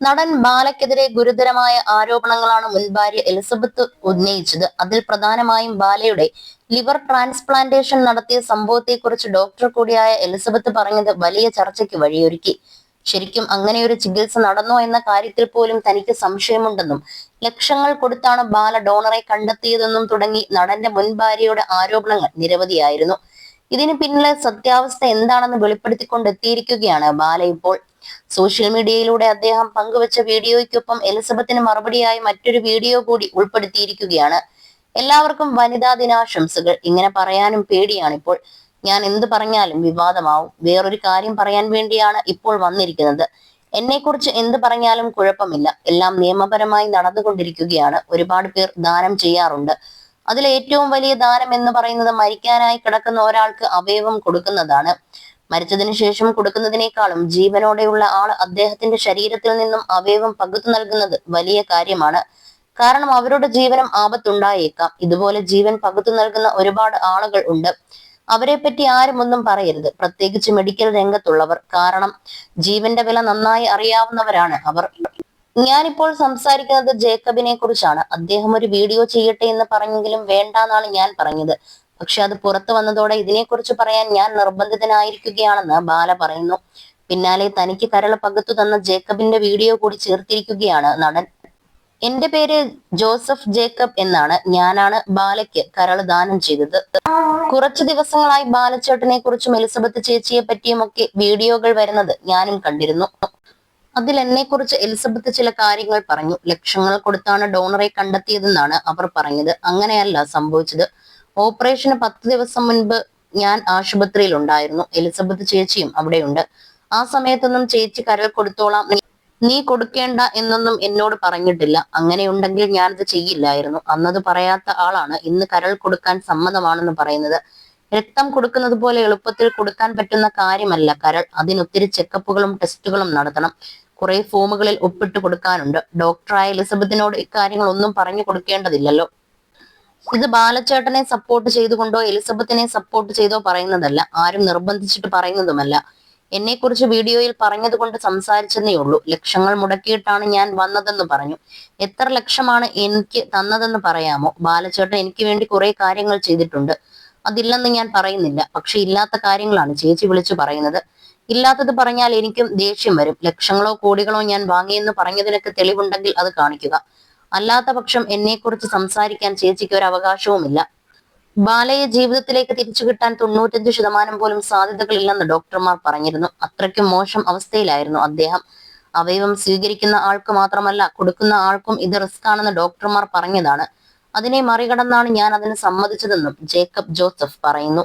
നടൻ ബാലയ്ക്കെതിരെ ഗുരുതരമായ ആരോപണങ്ങളാണ് മുൻ ഭാര്യ എലിസബത്ത് ഉന്നയിച്ചത്. അതിൽ പ്രധാനമായും ബാലയുടെ ലിവർ ട്രാൻസ്പ്ലാന്റേഷൻ നടത്തിയ സംഭവത്തെക്കുറിച്ച് ഡോക്ടർ കൂടിയായ എലിസബത്ത് പറഞ്ഞത് വലിയ ചർച്ചയ്ക്ക് വഴിയൊരുക്കി. ശരിക്കും അങ്ങനെയൊരു ചികിത്സ നടന്നോ എന്ന കാര്യത്തിൽ പോലും തനിക്ക് സംശയമുണ്ടെന്നും ലക്ഷങ്ങൾ കൊടുത്താണ് ബാല ഡോണറെ കണ്ടെത്തിയതെന്നും തുടങ്ങി നടന്റെ മുൻ ഭാര്യയുടെ ആരോപണങ്ങൾ നിരവധിയായിരുന്നു. ഇതിന് പിന്നിലെ സത്യാവസ്ഥ എന്താണെന്ന് വെളിപ്പെടുത്തിക്കൊണ്ട് എത്തിയിരിക്കുകയാണ് ബാല ഇപ്പോൾ. സോഷ്യൽ മീഡിയയിലൂടെ അദ്ദേഹം പങ്കുവച്ച വീഡിയോയ്ക്കൊപ്പം എലിസബത്തിന് മറുപടിയായി മറ്റൊരു വീഡിയോ കൂടി ഉൾപ്പെടുത്തിയിരിക്കുകയാണ്. എല്ലാവർക്കും വനിതാ ദിനാശംസകൾ. ഇങ്ങനെ പറയാനും പേടിയാണ് ഇപ്പോൾ ഞാൻ എന്ത് പറഞ്ഞാലും വിവാദമാവും. വേറൊരു കാര്യം പറയാൻ വേണ്ടിയാണ് ഇപ്പോൾ വന്നിരിക്കുന്നത്. എന്നെക്കുറിച്ച് എന്ത് പറഞ്ഞാലും കുഴപ്പമില്ല. എല്ലാം നിയമപരമായി നടന്നുകൊണ്ടിരിക്കുകയാണ്. ഒരുപാട് പേർ ദാനം ചെയ്യാറുണ്ട്. അതിൽ ഏറ്റവും വലിയ ദാനം എന്ന് പറയുന്നത് മരിക്കാനായി കിടക്കുന്ന ഒരാൾക്ക് അവയവം കൊടുക്കുന്നതാണ്. മരിച്ചതിനു ശേഷം കൊടുക്കുന്നതിനേക്കാളും ജീവനോടെയുള്ള ആൾ അദ്ദേഹത്തിന്റെ ശരീരത്തിൽ നിന്നും അവയവം പകുത്തു നൽകുന്നത് വലിയ കാര്യമാണ്. കാരണം അവരുടെ ജീവനം ആപത്തുണ്ടായേക്കാം. ഇതുപോലെ ജീവൻ പകുത്തു നൽകുന്ന ഒരുപാട് ആളുകൾ ഉണ്ട്. അവരെ പറ്റി ആരും ഒന്നും പറയരുത്. പ്രത്യേകിച്ച് മെഡിക്കൽ രംഗത്തുള്ളവർ. കാരണം ജീവന്റെ വില നന്നായി അറിയാവുന്നവരാണ് അവർ. ഞാനിപ്പോൾ സംസാരിക്കുന്നത് ജേക്കബിനെ കുറിച്ചാണ്. അദ്ദേഹം ഒരു വീഡിയോ ചെയ്യട്ടെ എന്ന് പറഞ്ഞെങ്കിലും വേണ്ടാന്നാണ് ഞാൻ പറഞ്ഞത്. പക്ഷെ അത് പുറത്തു വന്നതോടെ ഇതിനെക്കുറിച്ച് പറയാൻ ഞാൻ നിർബന്ധിതനായിരിക്കുകയാണെന്ന് ബാല പറയുന്നു. പിന്നാലെ തനിക്ക് കരൾ പകുത്തു തന്ന ജേക്കബിന്റെ വീഡിയോ കൂടി ചേർത്തിരിക്കുകയാണ് നടൻ. എന്റെ പേര് ജോസഫ് ജേക്കബ് എന്നാണ്. ഞാനാണ് ബാലയ്ക്ക് കരൾ ദാനം ചെയ്തത്. കുറച്ചു ദിവസങ്ങളായി ബാലച്ചേട്ടനെ കുറിച്ചും എലിസബത്ത് ചേച്ചിയെ പറ്റിയുമൊക്കെ വീഡിയോകൾ വരുന്നത് ഞാനും കണ്ടിരുന്നു. അതിൽ എന്നെ കുറിച്ച് എലിസബത്ത് ചില കാര്യങ്ങൾ പറഞ്ഞു. ലക്ഷങ്ങൾ കൊടുത്താണ് ഡോണറെ കണ്ടെത്തിയതെന്നാണ് അവർ പറഞ്ഞത്. അങ്ങനെയല്ല സംഭവിച്ചത്. ഓപ്പറേഷന് പത്ത് ദിവസം മുൻപ് ഞാൻ ആശുപത്രിയിൽ ഉണ്ടായിരുന്നു എലിസബത്ത് ചേച്ചിയും അവിടെയുണ്ട്. ആ സമയത്തൊന്നും ചേച്ചി കരൾ കൊടുത്തോളാം. നീ- നീ കൊടുക്കേണ്ട എന്നൊന്നും എന്നോട് പറഞ്ഞിട്ടില്ല. അങ്ങനെയുണ്ടെങ്കിൽ ഞാനത് ചെയ്യില്ലായിരുന്നു. അന്നത് പറയാത്ത ആളാണ്. ഇന്ന് കരൾ കൊടുക്കാൻ സമ്മതമാണെന്ന് പറയുന്നത്. രക്തം കൊടുക്കുന്നത് പോലെ എളുപ്പത്തിൽ കൊടുക്കാൻ പറ്റുന്ന കാര്യമല്ല. കരൾ അതിനൊത്തിരി ചെക്കപ്പുകളും ടെസ്റ്റുകളും നടത്തണം. കുറെ ഫോമുകളിൽ ഒപ്പിട്ട് കൊടുക്കാനുണ്ട്. ഡോക്ടറായ എലിസബത്തിനോട് ഇക്കാര്യങ്ങൾ ഒന്നും പറഞ്ഞു കൊടുക്കേണ്ടതില്ലല്ലോ. ഇത് ബാലച്ചേട്ടനെ സപ്പോർട്ട് ചെയ്തുകൊണ്ടോ എലിസബത്തിനെ സപ്പോർട്ട് ചെയ്തോ പറയുന്നതല്ല. ആരും നിർബന്ധിച്ചിട്ട് പറയുന്നതുമല്ല. എന്നെ കുറിച്ച് വീഡിയോയിൽ പറഞ്ഞതുകൊണ്ട് സംസാരിച്ചെന്നേ ഉള്ളൂ. ലക്ഷങ്ങൾ മുടക്കിയിട്ടാണ് ഞാൻ വന്നതെന്ന് പറഞ്ഞു. എത്ര ലക്ഷമാണ് എനിക്ക് തന്നതെന്ന് പറയാമോ? ബാലച്ചേട്ടൻ എനിക്ക് വേണ്ടി കുറെ കാര്യങ്ങൾ ചെയ്തിട്ടുണ്ട്. അതില്ലെന്ന് ഞാൻ പറയുന്നില്ല. പക്ഷെ ഇല്ലാത്ത കാര്യങ്ങളാണ് ചേച്ചി വിളിച്ചു പറയുന്നത്. ഇല്ലാത്തത് പറഞ്ഞാൽ എനിക്കും ദേഷ്യം വരും. ലക്ഷങ്ങളോ കോടികളോ ഞാൻ വാങ്ങിയെന്ന് പറഞ്ഞതിനൊക്കെ തെളിവുണ്ടെങ്കിൽ അത് കാണിക്കുക. അല്ലാത്ത പക്ഷം എന്നെക്കുറിച്ച് സംസാരിക്കാൻ ചേച്ചിക്ക് ഒരു അവകാശവുമില്ല. ബാലയെ ജീവിതത്തിലേക്ക് തിരിച്ചു കിട്ടാൻ തൊണ്ണൂറ്റഞ്ച് ശതമാനം പോലും സാധ്യതകളില്ലെന്ന് ഡോക്ടർമാർ പറഞ്ഞിരുന്നു. അത്രയ്ക്കും മോശം അവസ്ഥയിലായിരുന്നു അദ്ദേഹം. അവയവം സ്വീകരിക്കുന്ന ആൾക്ക് മാത്രമല്ല കൊടുക്കുന്ന ആൾക്കും ഇത് റിസ്ക് ആണെന്ന് ഡോക്ടർമാർ പറഞ്ഞതാണ്. അതിനെ മറികടന്നാണ് ഞാൻ അതിന് സമ്മതിച്ചതെന്നും ജേക്കബ് ജോസഫ് പറയുന്നു.